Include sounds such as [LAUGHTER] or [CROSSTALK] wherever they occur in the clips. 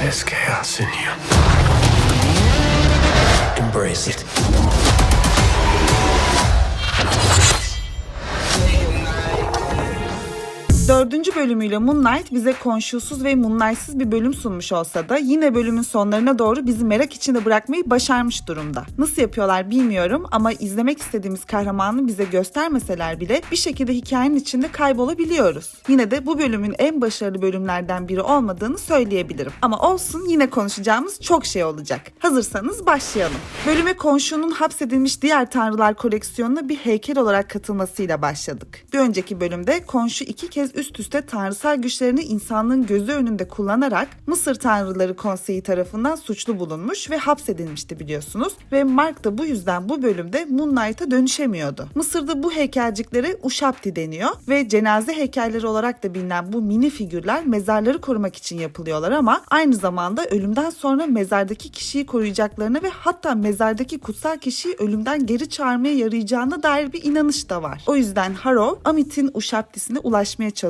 There's chaos in you. Embrace it. Dördüncü bölümüyle Moonlight bize konşusuz ve Moonlight'sız bir bölüm sunmuş olsa da yine bölümün sonlarına doğru bizi merak içinde bırakmayı başarmış durumda. Nasıl yapıyorlar bilmiyorum ama izlemek istediğimiz kahramanı bize göstermeseler bile bir şekilde hikayenin içinde kaybolabiliyoruz. Yine de bu bölümün en başarılı bölümlerden biri olmadığını söyleyebilirim. Ama olsun yine konuşacağımız çok şey olacak. Hazırsanız başlayalım. Bölüme konşunun hapsedilmiş diğer tanrılar koleksiyonuna bir heykel olarak katılmasıyla başladık. Bir önceki bölümde konşu iki kez üst üste tanrısal güçlerini insanlığın gözü önünde kullanarak Mısır Tanrıları Konseyi tarafından suçlu bulunmuş ve hapsedilmişti biliyorsunuz. Ve Mark da bu yüzden bu bölümde Moonlight'a dönüşemiyordu. Mısır'da bu heykelciklere Uşapti deniyor ve cenaze heykelleri olarak da bilinen bu mini figürler mezarları korumak için yapılıyorlar ama aynı zamanda ölümden sonra mezardaki kişiyi koruyacaklarına ve hatta mezardaki kutsal kişiyi ölümden geri çağırmaya yarayacağına dair bir inanış da var. O yüzden Haro Amit'in Uşapti'sine ulaşmaya çalışıyor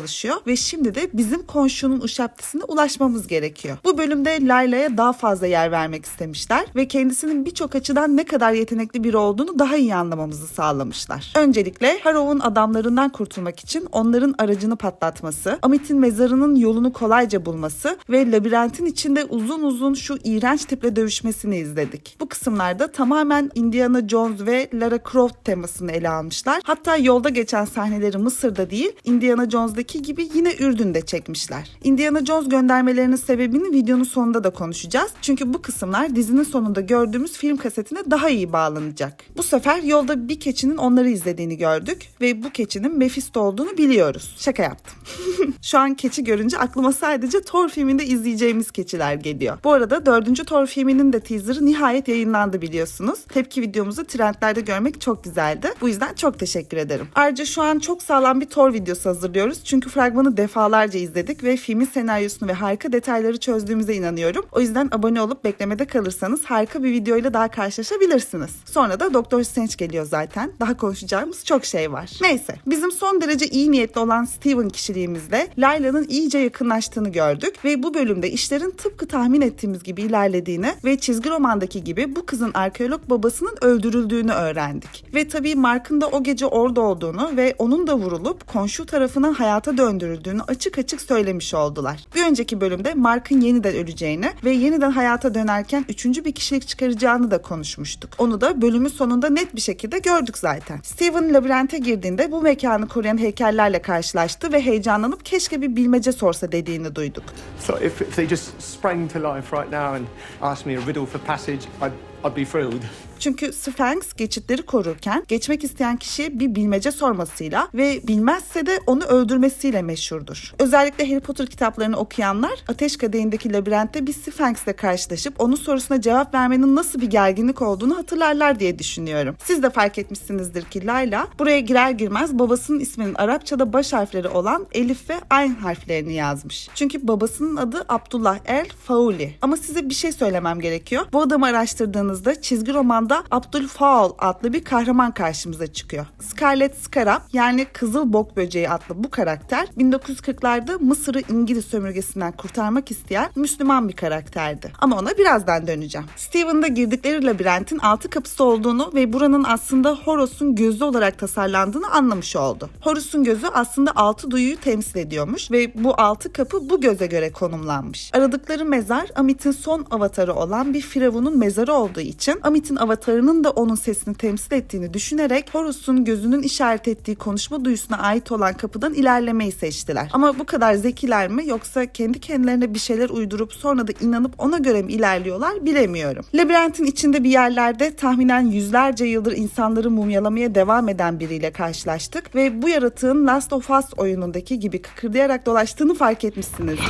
ve şimdi de bizim konşunun Uşapti'sine ulaşmamız gerekiyor. Bu bölümde Layla'ya daha fazla yer vermek istemişler ve kendisinin birçok açıdan ne kadar yetenekli biri olduğunu daha iyi anlamamızı sağlamışlar. Öncelikle Harrow'un adamlarından kurtulmak için onların aracını patlatması, Amit'in mezarının yolunu kolayca bulması ve labirentin içinde uzun uzun şu iğrenç tiple dövüşmesini izledik. Bu kısımlarda tamamen Indiana Jones ve Lara Croft temasını ele almışlar. Hatta yolda geçen sahneleri Mısır'da değil, Indiana Jones'daki gibi yine Ürdün'de çekmişler. Indiana Jones göndermelerinin sebebini videonun sonunda da konuşacağız. Çünkü bu kısımlar dizinin sonunda gördüğümüz film kasetine daha iyi bağlanacak. Bu sefer yolda bir keçinin onları izlediğini gördük ve bu keçinin Mephisto olduğunu biliyoruz. Şaka yaptım. [LAUGHS] Şu an keçi görünce aklıma sadece Thor filminde izleyeceğimiz keçiler geliyor. Bu arada dördüncü Thor filminin de teaserı nihayet yayınlandı biliyorsunuz. Tepki videomuzu trendlerde görmek çok güzeldi. Bu yüzden çok teşekkür ederim. Ayrıca şu an çok sağlam bir Thor videosu hazırlıyoruz. Çünkü fragmanı defalarca izledik ve filmin senaryosunu ve harika detayları çözdüğümüze inanıyorum. O yüzden abone olup beklemede kalırsanız harika bir videoyla daha karşılaşabilirsiniz. Sonra da Doktor Strange geliyor zaten. Daha konuşacağımız çok şey var. Neyse bizim son derece iyi niyetli olan Steven kişiliğimizle Layla'nın iyice yakınlaştığını gördük ve bu bölümde işlerin tıpkı tahmin ettiğimiz gibi ilerlediğini ve çizgi romandaki gibi bu kızın arkeolog babasının öldürüldüğünü öğrendik. Ve tabii Mark'ın da o gece orada olduğunu ve onun da vurulup komşu tarafından hayata döndürüldüğünü açık açık söylemiş oldular. Bir önceki bölümde Mark'ın yeniden öleceğini ve yeniden hayata dönerken üçüncü bir kişilik çıkaracağını da konuşmuştuk. Onu da bölümün sonunda net bir şekilde gördük zaten. Steven labirente girdiğinde bu mekanı koruyan heykellerle karşılaştı ve heyecanlanıp keşke bir bilmece sorsa dediğini duyduk. So if, if they just sprang to life right now and asked me a riddle for passage, I'd, I'd be thrilled. Çünkü Sphinx geçitleri korurken geçmek isteyen kişiye bir bilmece sormasıyla ve bilmezse de onu öldürmesiyle meşhurdur. Özellikle Harry Potter kitaplarını okuyanlar Ateş Kadehi'ndeki labirentte bir Sphinx'le karşılaşıp onun sorusuna cevap vermenin nasıl bir gerginlik olduğunu hatırlarlar diye düşünüyorum. Siz de fark etmişsinizdir ki Layla buraya girer girmez babasının isminin Arapçada baş harfleri olan Elif ve Ayn harflerini yazmış. Çünkü babasının adı Abdullah El Fauli. Ama size bir şey söylemem gerekiyor. Bu adamı araştırdığınızda çizgi romanda Abdul Faul adlı bir kahraman karşımıza çıkıyor. Scarlet Scarab yani Kızıl Bok Böceği adlı bu karakter 1940'larda Mısır'ı İngiliz sömürgesinden kurtarmak isteyen Müslüman bir karakterdi. Ama ona birazdan döneceğim. Steven'da girdikleri labirentin altı kapısı olduğunu ve buranın aslında Horus'un gözü olarak tasarlandığını anlamış oldu. Horus'un gözü aslında altı duyuyu temsil ediyormuş ve bu altı kapı bu göze göre konumlanmış. Aradıkları mezar Amit'in son avatarı olan bir firavunun mezarı olduğu için Amit'in avatarının da onun sesini temsil ettiğini düşünerek Horus'un gözünün işaret ettiği konuşma duyusuna ait olan kapıdan ilerlemeyi seçtiler. Ama bu kadar zekiler mi yoksa kendi kendilerine bir şeyler uydurup sonra da inanıp ona göre mi ilerliyorlar bilemiyorum. Labirentin içinde bir yerlerde tahminen yüzlerce yıldır insanları mumyalamaya devam eden biriyle karşılaştık ve bu yaratığın Last of Us oyunundaki gibi kıkırdayarak dolaştığını fark etmişsinizdir.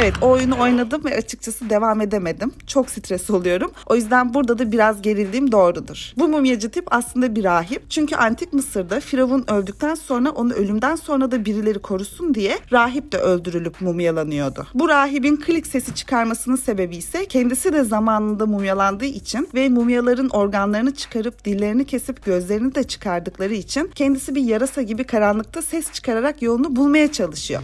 Evet o oyunu oynadım ve açıkçası devam edemedim. Çok stres oluyorum. O yüzden burada da biraz gerildiğim doğrudur. Bu mumyacı tip aslında bir rahip. Çünkü antik Mısır'da Firavun öldükten sonra onu ölümden sonra da birileri korusun diye rahip de öldürülüp mumyalanıyordu. Bu rahibin klik sesi çıkarmasının sebebi ise kendisi de zamanında mumyalandığı için ve mumyaların organlarını çıkarıp dillerini kesip gözlerini de çıkardıkları için kendisi bir yarasa gibi karanlıkta ses çıkararak yolunu bulmaya çalışıyor.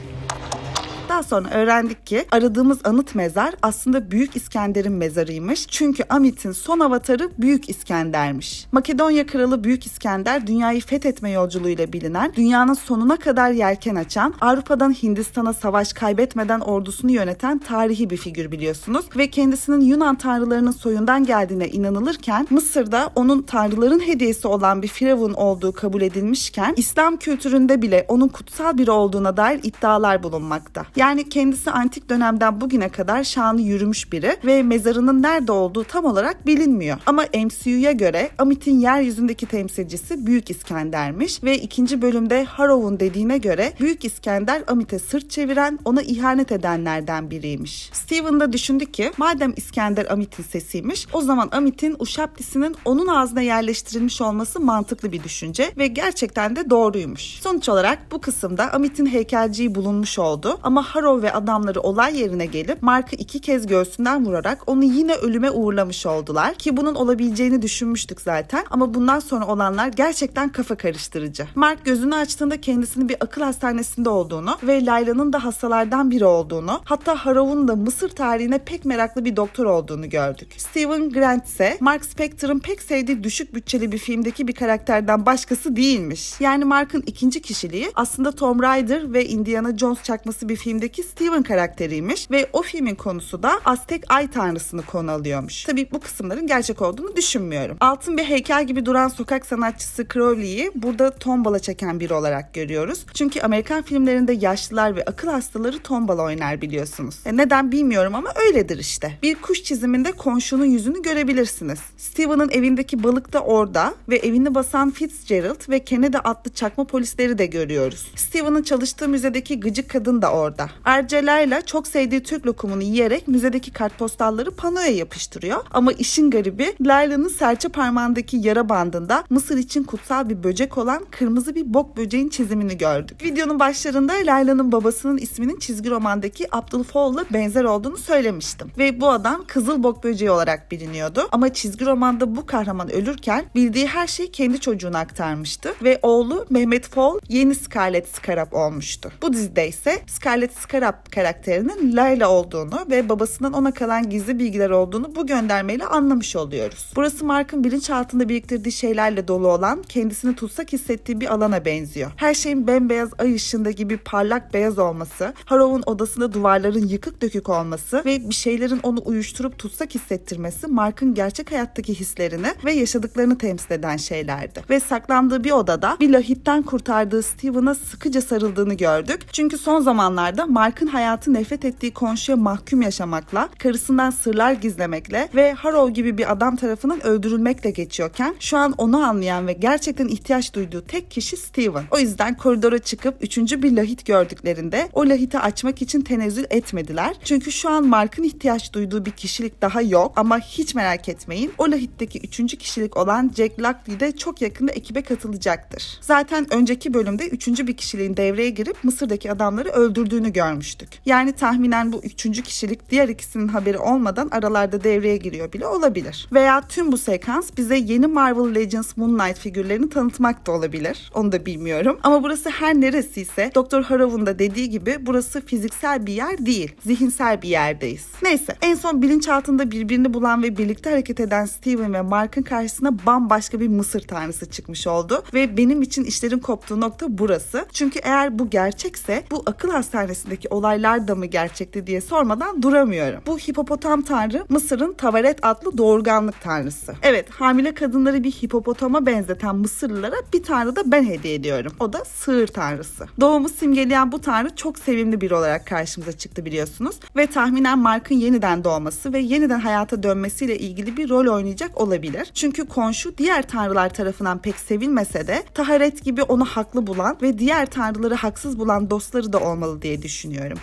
Daha sonra öğrendik ki aradığımız anıt mezar aslında Büyük İskender'in mezarıymış. Çünkü Amit'in son avatarı Büyük İskender'miş. Makedonya Kralı Büyük İskender dünyayı fethetme yolculuğuyla bilinen, dünyanın sonuna kadar yelken açan, Avrupa'dan Hindistan'a savaş kaybetmeden ordusunu yöneten tarihi bir figür biliyorsunuz. Ve kendisinin Yunan tanrılarının soyundan geldiğine inanılırken Mısır'da onun tanrıların hediyesi olan bir firavun olduğu kabul edilmişken İslam kültüründe bile onun kutsal biri olduğuna dair iddialar bulunmakta. Yani kendisi antik dönemden bugüne kadar şanı yürümüş biri ve mezarının nerede olduğu tam olarak bilinmiyor. Ama MCU'ya göre Amit'in yeryüzündeki temsilcisi Büyük İskender'miş ve ikinci bölümde Harrow'un dediğine göre Büyük İskender Amit'e sırt çeviren, ona ihanet edenlerden biriymiş. Steven da düşündü ki madem İskender Amit'in sesiymiş o zaman Amit'in Uşaptisinin onun ağzına yerleştirilmiş olması mantıklı bir düşünce ve gerçekten de doğruymuş. Sonuç olarak bu kısımda Amit'in heykelciği bulunmuş oldu ama Harrow ve adamları olay yerine gelip Mark'ı iki kez göğsünden vurarak onu yine ölüme uğurlamış oldular ki bunun olabileceğini düşünmüştük zaten ama bundan sonra olanlar gerçekten kafa karıştırıcı. Mark gözünü açtığında kendisinin bir akıl hastanesinde olduğunu ve Layla'nın da hastalardan biri olduğunu hatta Harrow'un da Mısır tarihine pek meraklı bir doktor olduğunu gördük. Steven Grant ise Mark Spector'ın pek sevdiği düşük bütçeli bir filmdeki bir karakterden başkası değilmiş. Yani Mark'ın ikinci kişiliği aslında Tom Raider ve Indiana Jones çakması bir filmdeki Steven karakteriymiş ve o filmin konusu da Aztek ay tanrısını konu alıyormuş. Tabii bu kısımların gerçek olduğunu düşünmüyorum. Altın bir heykel gibi duran sokak sanatçısı Crowley'i burada tombala çeken biri olarak görüyoruz. Çünkü Amerikan filmlerinde yaşlılar ve akıl hastaları tombala oynar biliyorsunuz. E neden bilmiyorum ama öyledir işte. Bir kuş çiziminde komşunun yüzünü görebilirsiniz. Steven'ın evindeki balık da orada ve evini basan Fitzgerald ve Kennedy adlı çakma polisleri de görüyoruz. Steven'ın çalıştığı müzedeki gıcık kadın da orada. Ayrıca Layla çok sevdiği Türk lokumunu yiyerek müzedeki kartpostalları panoya yapıştırıyor. Ama işin garibi Layla'nın serçe parmağındaki yara bandında Mısır için kutsal bir böcek olan kırmızı bir bok böceğin çizimini gördük. Videonun başlarında Layla'nın babasının isminin çizgi romandaki Abdülfoğlu'la benzer olduğunu söylemiştim. Ve bu adam Kızıl Bok Böceği olarak biliniyordu. Ama çizgi romanda bu kahraman ölürken bildiği her şeyi kendi çocuğuna aktarmıştı. Ve oğlu Mehmet Foğul yeni Scarlet Scarab olmuştu. Bu dizide ise Scarlet Scarab karakterinin Layla olduğunu ve babasından ona kalan gizli bilgiler olduğunu bu göndermeyle anlamış oluyoruz. Burası Mark'ın bilinçaltında biriktirdiği şeylerle dolu olan, kendisini tutsak hissettiği bir alana benziyor. Her şeyin bembeyaz ay ışığında gibi parlak beyaz olması, Harrow'un odasında duvarların yıkık dökük olması ve bir şeylerin onu uyuşturup tutsak hissettirmesi Mark'ın gerçek hayattaki hislerini ve yaşadıklarını temsil eden şeylerdi. Ve saklandığı bir odada bir lahitten kurtardığı Steven'a sıkıca sarıldığını gördük. Çünkü son zamanlarda Mark'ın hayatı nefret ettiği komşuya mahkum yaşamakla, karısından sırlar gizlemekle ve Harrow gibi bir adam tarafından öldürülmekle geçiyorken şu an onu anlayan ve gerçekten ihtiyaç duyduğu tek kişi Steven. O yüzden koridora çıkıp üçüncü bir lahit gördüklerinde o lahiti açmak için tenezzül etmediler. Çünkü şu an Mark'ın ihtiyaç duyduğu bir kişilik daha yok ama hiç merak etmeyin. O lahitteki üçüncü kişilik olan Jack Lockley de çok yakında ekibe katılacaktır. Zaten önceki bölümde üçüncü bir kişiliğin devreye girip Mısır'daki adamları öldürdüğünü görmüştük. Yani tahminen bu üçüncü kişilik diğer ikisinin haberi olmadan aralarda devreye giriyor bile olabilir. Veya tüm bu sekans bize yeni Marvel Legends Moon Knight figürlerini tanıtmak da olabilir. Onu da bilmiyorum. Ama burası her neresiyse Doktor Harrow'un da dediği gibi burası fiziksel bir yer değil. Zihinsel bir yerdeyiz. Neyse en son bilinçaltında birbirini bulan ve birlikte hareket eden Steven ve Mark'ın karşısına bambaşka bir Mısır tanrısı çıkmış oldu. Ve benim için işlerin koptuğu nokta burası. Çünkü eğer bu gerçekse bu akıl hastanesindeki olaylar da mı gerçekti diye sormadan duramıyorum. Bu hipopotam tanrı Mısır'ın Tavaret adlı doğurganlık tanrısı. Evet hamile kadınları bir hipopotama benzeten Mısırlılara bir tanrı da ben hediye ediyorum. O da sığır tanrısı. Doğumu simgeleyen bu tanrı çok sevimli biri olarak karşımıza çıktı biliyorsunuz. Ve tahminen Mark'ın yeniden doğması ve yeniden hayata dönmesiyle ilgili bir rol oynayacak olabilir. Çünkü konşu diğer tanrılar tarafından pek sevilmese de Taharet gibi onu haklı bulan ve diğer tanrıları haksız bulan dostları da olmalı diye düşünüyorum.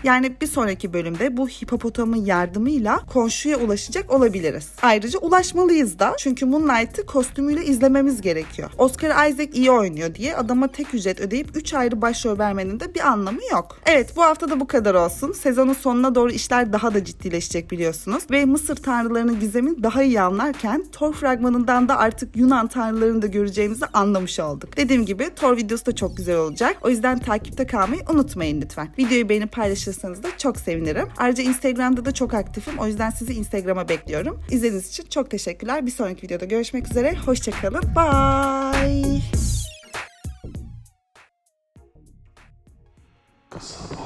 Yani bir sonraki bölümde bu hipopotamın yardımıyla konşuya ulaşacak olabiliriz. Ayrıca ulaşmalıyız da çünkü Moonlight'ı kostümüyle izlememiz gerekiyor. Oscar Isaac iyi oynuyor diye adama tek ücret ödeyip 3 ayrı başrol vermenin de bir anlamı yok. Evet bu hafta da bu kadar olsun. Sezonun sonuna doğru işler daha da ciddileşecek biliyorsunuz. Ve Mısır tanrılarının gizemini daha iyi anlarken Thor fragmanından da artık Yunan tanrılarını da göreceğimizi anlamış olduk. Dediğim gibi Thor videosu da çok güzel olacak. O yüzden takipte kalmayı unutmayın lütfen. Videoyu beğenip paylaşırsanız da çok sevinirim. Ayrıca Instagram'da da çok aktifim. O yüzden sizi Instagram'a bekliyorum. İzlediğiniz için çok teşekkürler. Bir sonraki videoda görüşmek üzere. Hoşçakalın. Bye. Kasaba.